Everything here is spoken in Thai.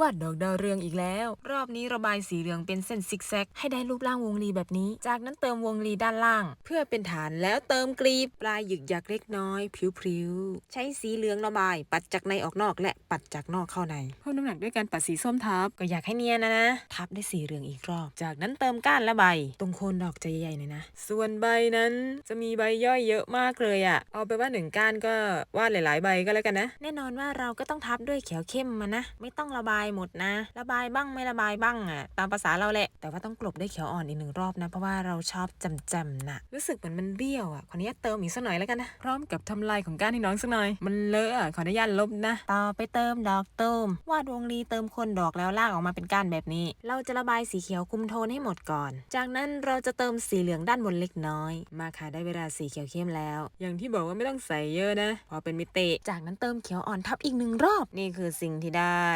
วาดดอกดาวเรืองอีกแล้ว รอบนี้ระบายสีเหลืองเป็นเส้นซิกแซก ให้ได้รูปร่างวงรีแบบนี้ จากนั้นเติมวงรีด้านล่าง เพื่อเป็นฐานแล้วเติมกรีบปลายหยึกหยักเล็กน้อยพริ้วๆใช้สีเหลืองระบาย ปัดจากในออกนอก และปัดจากนอกเข้าในเพิ่มน้ำหนักด้วยการปัดสีส้มทับก็อยากให้เนียนนะนะทับด้วยสีเหลืองอีกรอบ จากนั้นเติมก้านและใบ ตรงโคนดอกจะใหญ่ๆหน่อยนะ ส่วนใบนั้นจะมีใบย่อยเยอะมากเลยอะเอาไปนว่าหนึ่งก้านก็วาดหลาย ๆ ใบก็แล้วกันนะ แน่นอนว่าเราก็ต้องทับด้วยเขียวเข้มมานะไม่ต้องระบายหมดนะ ระบายบ้างไม่ระบายบ้างอะตามภาษาเราแหละ แต่ว่าต้องกลบด้วยเขียวอ่อนอีกหนึ่งรอบนะ เพราะว่าเราชอบจำๆนะรู้สึกเหมือนมันเบี้ยวอะขออนุญาตเติมอีกสักหน่อยแล้วกันนะพร้อมกับทำลายของก้านให้น้องสักหน่อย มันเลอะอะขออนุญาตลบนะ ต่อไปเติมดอกเตูมวาดวงรีเติมคนดอกแล้วลากออกมาเป็นก้านแบบนี้ เราจะระบายสีเขียวคุมโทนให้หมดก่อน จากนั้นเราจะเติมสีเหลืองด้านบนเล็กน้อย มาค่ะได้เวลาสีเขียวเข้มแล้ว อย่างที่บอกว่าไม่ต้องใส่เยอะนะ พอเป็นมิติ จากนั้นเติมเขียวอ่อนทับอีกหนึ่งรอบ นี่คือสิ่งที่ได้